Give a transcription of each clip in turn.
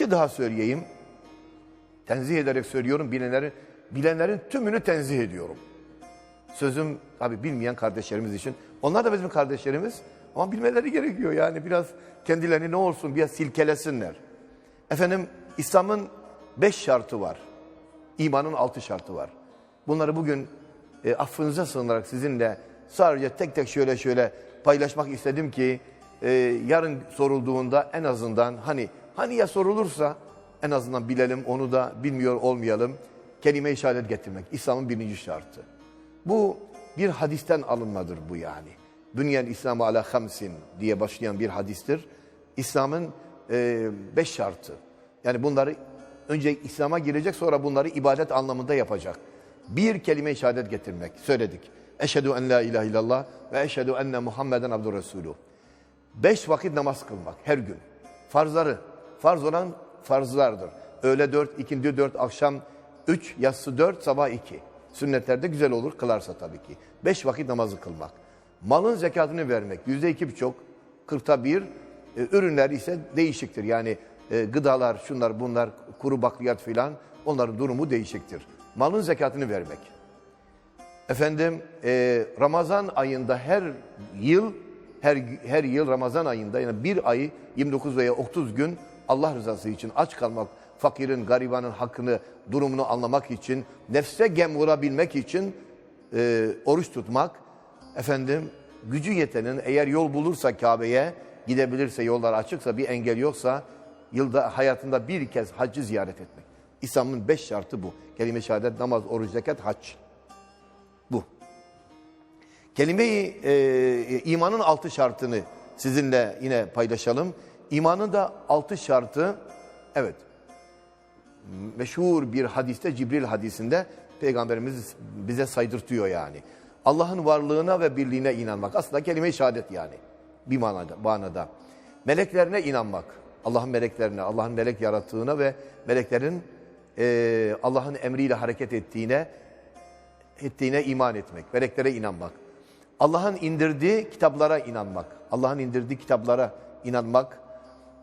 şey daha söyleyeyim. Tenzih ederek söylüyorum. Bilenlerin, bilenlerin tümünü tenzih ediyorum. Sözüm tabi bilmeyen kardeşlerimiz için. Onlar da bizim kardeşlerimiz. Ama bilmeleri gerekiyor yani biraz kendilerini ne olsun biraz silkelesinler. Efendim İslam'ın beş şartı var. İmanın altı şartı var. Bunları bugün e, affınıza sığınarak sizinle sadece tek tek şöyle şöyle paylaşmak istedim ki e, yarın sorulduğunda en azından hani hani ya sorulursa en azından bilelim onu da bilmiyor olmayalım. Kelime-i şehadet getirmek İslam'ın birinci şartı. Bu bir hadisten alınmadır bu yani. Bünyen İslam'ı ala hamsin diye başlayan bir hadistir. İslam'ın e, beş şartı. Yani bunları önce İslam'a girecek sonra bunları ibadet anlamında yapacak. Bir kelime-i şehadet getirmek. Söyledik. Eşhedü en la ilahe illallah ve eşhedü enne Muhammeden abdur Resulü. Beş vakit namaz kılmak her gün. Farzları, farz olan farzlardır. Öğle dört, ikindi dört, akşam üç, yatsı dört, sabah iki. Sünnetlerde güzel olur kılarsa tabii ki. Beş vakit namazı kılmak. Malın zekatını vermek. Yüzde iki birçok, kırkta bir. E, ürünler ise değişiktir. Yani e, gıdalar, şunlar bunlar, kuru bakliyat filan onların durumu değişiktir. Malın zekatını vermek. Efendim e, Ramazan ayında her yıl her her yıl Ramazan ayında yani bir ayı 29 veya 30 gün Allah rızası için aç kalmak, fakirin, garibanın hakkını, durumunu anlamak için, nefse gem vurabilmek için e, oruç tutmak, efendim gücü yetenin eğer yol bulursa Kabe'ye gidebilirse yollar açıksa bir engel yoksa yılda hayatında bir kez haccı ziyaret etmek. İslam'ın beş şartı bu. Kelime-i şehadet, namaz, oruç, zekat, hac. Kelime-i e, imanın altı şartını sizinle yine paylaşalım. İmanın da altı şartı, evet, meşhur bir hadiste, Cibril hadisinde Peygamberimiz bize saydırtıyor yani. Allah'ın varlığına ve birliğine inanmak. Aslında kelime-i şehadet yani bir manada, manada. Meleklerine inanmak. Allah'ın meleklerine, Allah'ın melek yarattığına ve meleklerin e, Allah'ın emriyle hareket ettiğine ettiğine iman etmek, meleklere inanmak. Allah'ın indirdiği kitaplara inanmak. Allah'ın indirdiği kitaplara inanmak.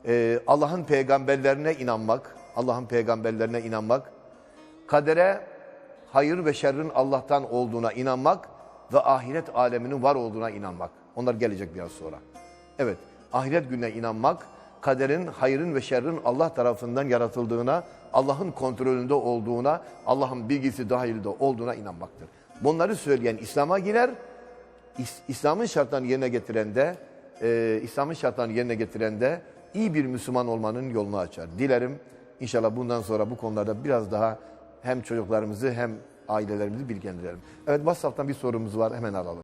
Ee, Allah'ın peygamberlerine inanmak. Allah'ın peygamberlerine inanmak. Kadere, hayır ve şerrin Allah'tan olduğuna inanmak ve ahiret aleminin var olduğuna inanmak. Onlar gelecek biraz sonra. Evet, ahiret gününe inanmak, kaderin, hayrın ve şerrin Allah tarafından yaratıldığına, Allah'ın kontrolünde olduğuna, Allah'ın bilgisi dahilinde olduğuna inanmaktır. Bunları söyleyen İslam'a girer, İslam'ın şartlarını yerine getiren de, e, İslam'ın şartlarını yerine getiren de iyi bir Müslüman olmanın yolunu açar. Dilerim inşallah bundan sonra bu konularda biraz daha hem çocuklarımızı hem ailelerimizi bilgilendirelim. Evet WhatsApp'tan bir sorumuz var hemen alalım.